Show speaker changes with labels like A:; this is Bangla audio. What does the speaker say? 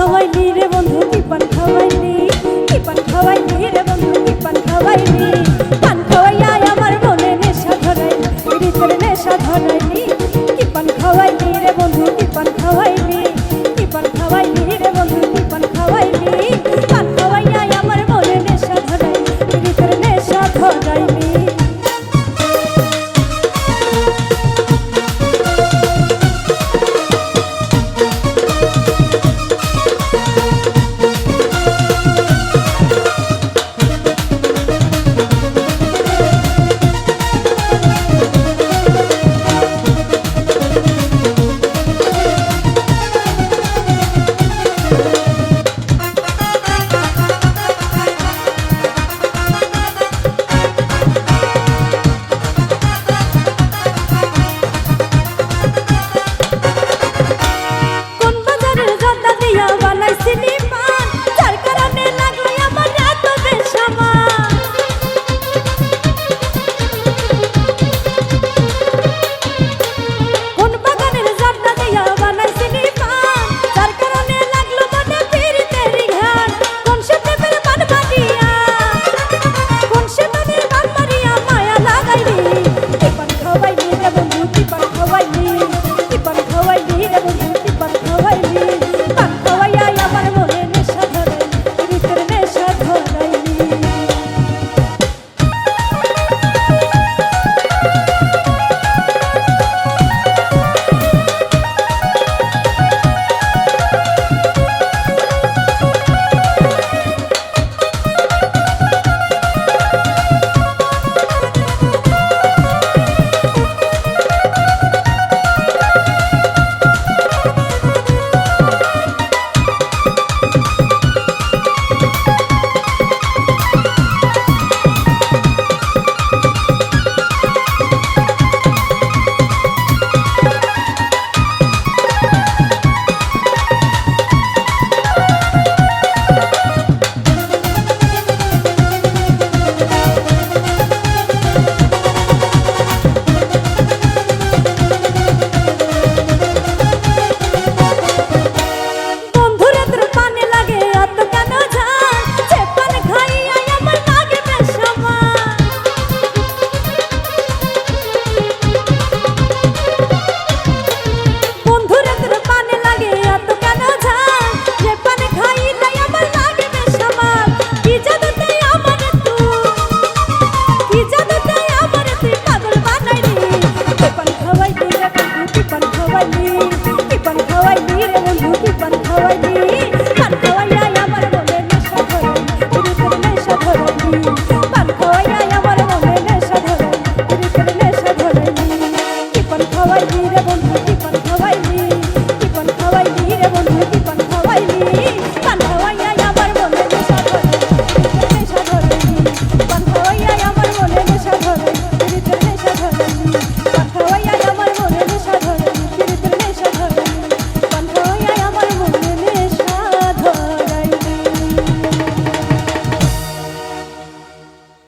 A: খাওয়াইলি রে বন্ধু কি পান খাওয়াইলি? thank you.